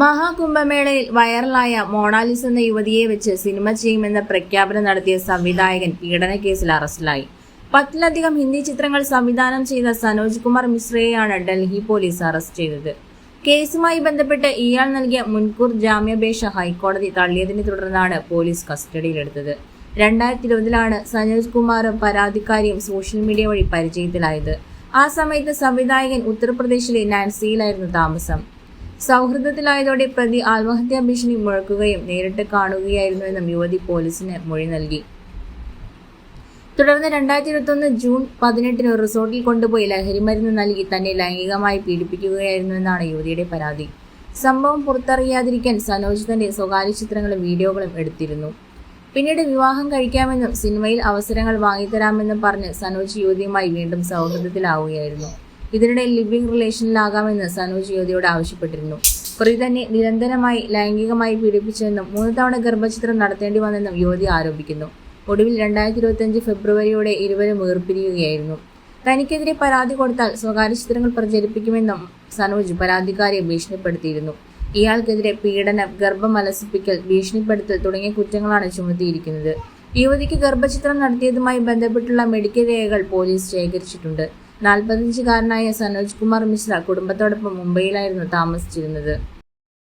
മഹാകുംഭമേളയിൽ വൈറലായ മോണാലിസ് എന്ന യുവതിയെ വെച്ച് സിനിമ ചെയ്യുമെന്ന പ്രഖ്യാപനം നടത്തിയ സംവിധായകൻ പീഡനക്കേസിൽ അറസ്റ്റിലായി. പത്തിലധികം ഹിന്ദി ചിത്രങ്ങൾ സംവിധാനം ചെയ്ത സനോജ് കുമാർ മിശ്രയെയാണ് ഡൽഹി പോലീസ് അറസ്റ്റ് ചെയ്തത്. കേസുമായി ബന്ധപ്പെട്ട് ഇയാൾ നൽകിയ മുൻകൂർ ജാമ്യാപേക്ഷ ഹൈക്കോടതി തള്ളിയതിനെ തുടർന്നാണ് പോലീസ് കസ്റ്റഡിയിലെടുത്തത്. രണ്ടായിരത്തി ഇരുപതിലാണ് സനോജ് കുമാറും പരാതിക്കാരിയും സോഷ്യൽ മീഡിയ വഴി പരിചയത്തിലായത്. ആ സമയത്ത് സംവിധായകൻ ഉത്തർപ്രദേശിലെ നാൻസിയിലായിരുന്നു താമസം. സൗഹൃദത്തിലായതോടെ പ്രതി ആത്മഹത്യാ ഭീഷണി മുഴക്കുകയും നേരിട്ട് കാണുകയായിരുന്നുവെന്നും യുവതി പോലീസിന് മൊഴി നൽകി. തുടർന്ന് രണ്ടായിരത്തി ഇരുപത്തൊന്ന് ജൂൺ പതിനെട്ടിന് റിസോർട്ടിൽ കൊണ്ടുപോയി ലഹരിമരുന്ന് നൽകി തന്നെ ലൈംഗികമായി പീഡിപ്പിക്കുകയായിരുന്നുവെന്നാണ് യുവതിയുടെ പരാതി. സംഭവം പുറത്തറിയാതിരിക്കാൻ സനോജ് തന്റെ സ്വകാര്യ ചിത്രങ്ങളും വീഡിയോകളും എടുത്തിരുന്നു. പിന്നീട് വിവാഹം കഴിക്കാമെന്നും സിനിമയിൽ അവസരങ്ങൾ വാങ്ങിത്തരാമെന്നും പറഞ്ഞ് സനോജ് യുവതിയുമായി വീണ്ടും സൗഹൃദത്തിലാവുകയായിരുന്നു. ഇതിനിടെ ലിവിംഗ് റിലേഷനിലാകാമെന്ന് സനോജ് യോദിയോട് ആവശ്യപ്പെട്ടിരുന്നു. പ്രതി തന്നെ നിരന്തരമായി ലൈംഗികമായി പീഡിപ്പിച്ചെന്നും മൂന്ന് തവണ ഗർഭചിത്രം നടത്തേണ്ടി വന്നെന്നും യുവതി ആരോപിക്കുന്നു. ഒടുവിൽ രണ്ടായിരത്തി ഇരുപത്തിയഞ്ച് ഫെബ്രുവരിയോടെ ഇരുവരും വേർപിരിയുകയായിരുന്നു. തനിക്കെതിരെ പരാതി കൊടുത്താൽ സ്വകാര്യ ചിത്രങ്ങൾ പ്രചരിപ്പിക്കുമെന്നും സനോജ് പരാതിക്കാരിയെ ഭീഷണിപ്പെടുത്തിയിരുന്നു. ഇയാൾക്കെതിരെ പീഡനം ഗർഭമലസിപ്പിക്കൽ ഭീഷണിപ്പെടുത്തൽ തുടങ്ങിയ കുറ്റങ്ങളാണ് ചുമത്തിയിരിക്കുന്നത്. യുവതിക്ക് ഗർഭചിത്രം നടത്തിയതുമായി ബന്ധപ്പെട്ടുള്ള മെഡിക്കൽ രേഖകൾ പോലീസ് ശേഖരിച്ചിട്ടുണ്ട്. നാൽപ്പത്തഞ്ചുകാരനായ സനോജ് കുമാർ മിശ്ര കുടുംബത്തോടൊപ്പം മുംബൈയിലായിരുന്നു താമസിച്ചിരുന്നത്.